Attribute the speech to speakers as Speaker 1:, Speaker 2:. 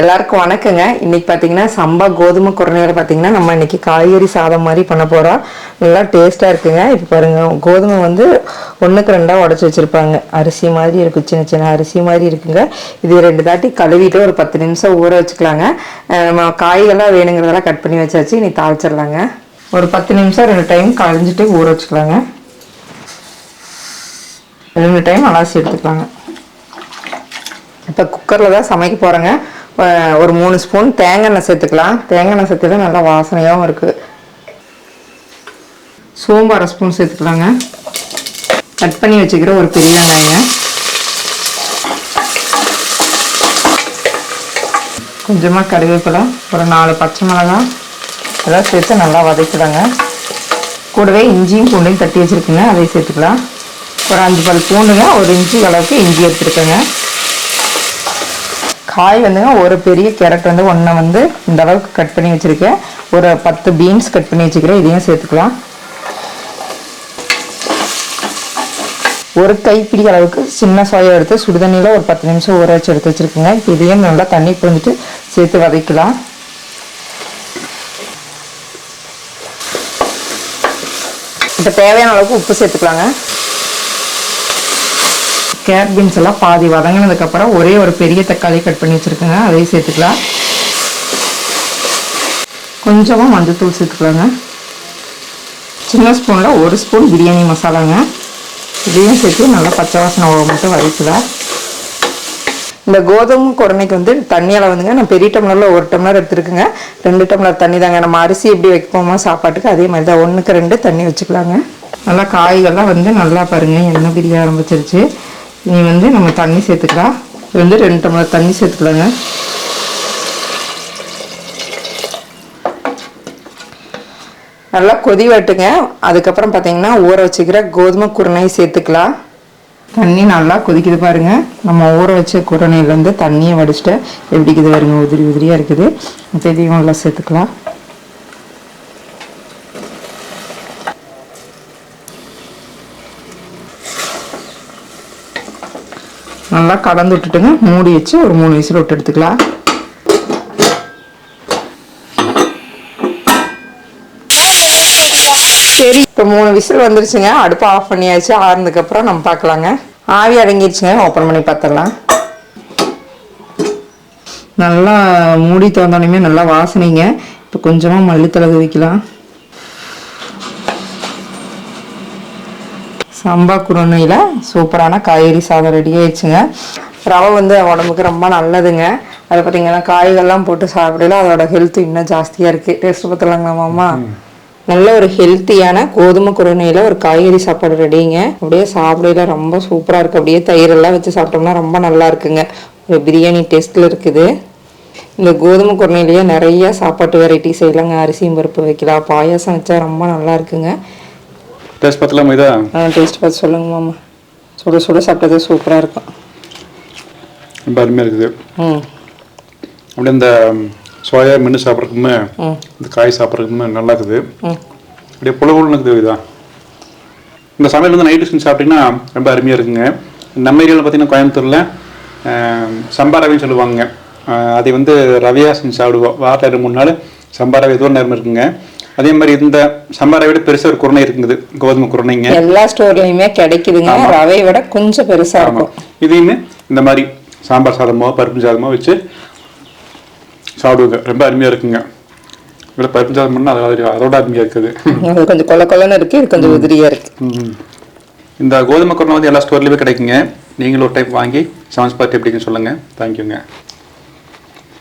Speaker 1: எல்லாருக்கும் வணக்கங்க. இன்னைக்கு பார்த்தீங்கன்னா சம்பா கோதுமை குரணையில் பார்த்தீங்கன்னா நம்ம இன்னைக்கு காய்கறி சாதம் மாதிரி பண்ண போகிறோம் நல்லா டேஸ்ட்டாக இருக்குங்க. இப்போ பாருங்க கோதுமை வந்து ஒன்றுக்கு ரெண்டாக உடச்சி வச்சுருப்பாங்க. அரிசி மாதிரி இருக்கும் சின்ன சின்ன அரிசி மாதிரி இருக்குங்க. இது ரெண்டு தாட்டி கழுவிட்டு ஒரு பத்து நிமிஷம் ஊற வச்சுக்கலாங்க. நம்ம காய்கள்லாம் வேணுங்கிறதெல்லாம் கட் பண்ணி வச்சாச்சு. இன்னைக்கு தாளிச்சிடலாங்க. ஒரு பத்து நிமிஷம் ரெண்டு டைம் கழிஞ்சிட்டு ஊற வச்சுக்கலாங்க. ரெண்டு டைம் அலாசி எடுத்துக்கலாங்க. இப்போ குக்கரில் தான் சமைக்க போகிறேங்க ஒரு மூணு ஸ்பூன் தேங்காய் எண்ணெய் சேர்த்துக்கலாம். தேங்காய் எண்ணெய் சேர்த்து நல்லா வாசனையாகவும் இருக்குது சோம்பு அரை ஸ்பூன் சேர்த்துக்கலாங்க. கட் பண்ணி வச்சுக்கிற ஒரு பெரிய வெங்காயங்க. கொஞ்சமாக கருவேப்பிலை ஒரு நாலு பச்சை மிளகாய் இதெல்லாம் சேர்த்து நல்லா வதக்கலாங்க கூடவே இஞ்சியும் பூண்டையும் தட்டி வச்சுருக்குங்க. அதையும் சேர்த்துக்கலாம். ஒரு அஞ்சு பல் பூண்டுங்க ஒரு இஞ்சி அளவுக்கு இஞ்சி எடுத்துருக்கேங்க. காய் வந்துங்க ஒரு பெரிய கேரட் வந்து ஒன்றை வந்து இந்த அளவுக்கு கட் பண்ணி வச்சுருக்கேன். ஒரு பத்து பீன்ஸ் கட் பண்ணி வச்சுக்கிறேன் இதையும் சேர்த்துக்கலாம். ஒரு கைப்பிடி அளவுக்கு சின்ன சோயா எடுத்து சுடுதண்ணியில் ஒரு பத்து நிமிஷம் ஊற வச்சு எடுத்து வச்சுருக்கேங்க. இப்போ இதையும் நல்லா தண்ணி புரிஞ்சிட்டு சேர்த்து வதக்கலாம் இப்போ தேவையான அளவுக்கு உப்பு சேர்த்துக்கலாங்க. கேரட் பீன்ஸ் எல்லாம் பாதி வதங்கினதுக்கப்புறம் ஒரே ஒரு பெரிய தக்காளி கட் பண்ணி வச்சுருக்கேங்க. அதையும் சேர்த்துக்கலாம். கொஞ்சமாக மஞ்சத்தூள் சேர்த்துக்கலாங்க. சின்ன ஸ்பூனில் ஒரு ஸ்பூன் பிரியாணி மசாலாங்க. இதையும் சேர்த்து நல்லா பச்சை வாசனை மட்டும் வதக்கலாம் இந்த கோதுமை குரணைக்கு வந்து தண்ணி அளவுங்க நான் பெரிய டம்ளரில் ஒரு டம்ளர் எடுத்துருக்குங்க. ரெண்டு டம்ளர் தண்ணி தாங்க. நம்ம அரிசி எப்படி வைப்போமோ சாப்பாட்டுக்கு அதே மாதிரி தான் ஒன்றுக்கு ரெண்டு தண்ணி வச்சுக்கலாங்க. நல்லா காய்கள்லாம் வந்து நல்லா பாருங்க. எண்ணெய் பிரிய ஆரம்பிச்சிருச்சு. இனி வந்து நம்ம தண்ணி சேர்த்துக்கலாம் இது வந்து ரெண்டு டம்ளர் தண்ணி சேர்த்துக்கலாங்க. நல்லா கொதி வட்டுங்க அதுக்கப்புறம் பார்த்தீங்கன்னா ஊற வச்சுக்கிற கோதுமை குருணையை சேர்த்துக்கலாம். தண்ணி நல்லா கொதிக்குது பாருங்க. நம்ம ஊற வச்ச குருணையிலேருந்து தண்ணியை வடிச்சிட்டு எப்படிக்குது பாருங்க? உதிரி உதிரியாக இருக்குது. இதையும் நல்லா சேர்த்துக்கலாம். நல்லா கலந்து விட்டுட்டுங்க. மூடி வச்சு ஒரு மூணு விசில் விட்டு எடுத்துக்கலாம். சரி இப்போ மூணு விசில் வந்துருச்சுங்க. அடுப்பு ஆஃப் பண்ணியாச்சு. ஆறுனதுக்கப்புறம் நம்ம பார்க்கலாங்க. ஆவி அடங்கிருச்சுங்க. ஓப்பன் பண்ணி பார்த்துடலாம். நல்லா மூடி திறந்தோடனே நல்லா வாசனைங்க. இப்போ கொஞ்சமாக மல்லித்தலை வைக்கலாம் சம்பா குருணையில் சூப்பரான காய்கறி சாதம் ரெடி ஆயிடுச்சுங்க. ரவை வந்து உடம்புக்கு ரொம்ப நல்லதுங்க. அதை பார்த்தீங்கன்னா காய்கள்லாம் போட்டு சாப்பிடல அதோட ஹெல்த் இன்னும் ஜாஸ்தியாக இருக்குது டேஸ்ட் பார்த்துலாங்களா மாமா? நல்ல ஒரு ஹெல்த்தியான கோதுமை குருணையில் ஒரு காய்கறி சாப்பாடு ரெடிங்க அப்படியே சாப்பிடல ரொம்ப சூப்பராக இருக்குது அப்படியே தயிரெல்லாம் வச்சு சாப்பிட்டோம்னா ரொம்ப நல்லா இருக்குங்க. ஒரு பிரியாணி டேஸ்ட்டில் இருக்குது. இந்த கோதுமை குருணையிலேயே நிறைய சாப்பாட்டு வெரைட்டி செய்யலாங்க அரிசியும் பருப்பு வைக்கலாம். பாயாசம் வச்சா ரொம்ப நல்லா இருக்குங்க.
Speaker 2: டேஸ்ட் பார்த்தலாமா இதா
Speaker 1: டேஸ்ட் பார்த்து சொல்லுங்க மாமா. சுட சுட சாப்பிட்டது சூப்பராக இருக்கும்
Speaker 2: ரொம்ப அருமையாக இருக்குது.
Speaker 1: ம்.
Speaker 2: அப்படியே இந்த சோயா மென்று சாப்பிட்றதுக்குமே இந்த காய் சாப்பிட்றதுக்குமே நல்லா இருக்குது. அப்படியே புலகுலன்னு இருக்குது இதா. இந்த சமையல் வந்து நைட்டு செஞ்சு சாப்பிட்டீங்கன்னா ரொம்ப அருமையாக இருக்குங்க. நம்ம ஏரியாவில் பார்த்தீங்கன்னா கோயம்புத்தூரில் சம்பா ரவைன்னு சொல்லுவாங்க. அதை வந்து ரவையாக செஞ்சு சாப்பிடுவோம். வாரத்தில் ரெண்டு மூணு நாள் சம்பா ரவை ஏதோ நேரம் இருக்குங்க. அதே மாதிரி இந்த சம்பா ரவை விட பெருசாக ஒரு குருணை இருக்குது. கோதுமை குருணைங்க.
Speaker 1: எல்லா ஸ்டோர்லையுமே கிடைக்குதுங்க. ரவையை விட கொஞ்சம்
Speaker 2: ஆமாம்
Speaker 1: இருக்கும்.
Speaker 2: இதையுமே இந்த மாதிரி சாம்பார் சாதமோ பருப்பு சாதமோ வச்சு சாப்பிடுவாங்க ரொம்ப அருமையாக இருக்குங்க. இவ்வளோ பருப்பு சாதம் பண்ணால் அது அதோட அருமையாக இருக்குது.
Speaker 1: அது கொஞ்சம் கொல கொலன்னு இருக்கு இது கொஞ்சம் உதிரியா இருக்கு.
Speaker 2: ம். இந்த கோதுமை குருணை வந்து எல்லா ஸ்டோர்லேயுமே கிடைக்குங்க. நீங்களும் ஒரு டைப் வாங்கி சமைச்சு பார்த்து எப்படின்னு சொல்லுங்கள் தேங்க்யூங்க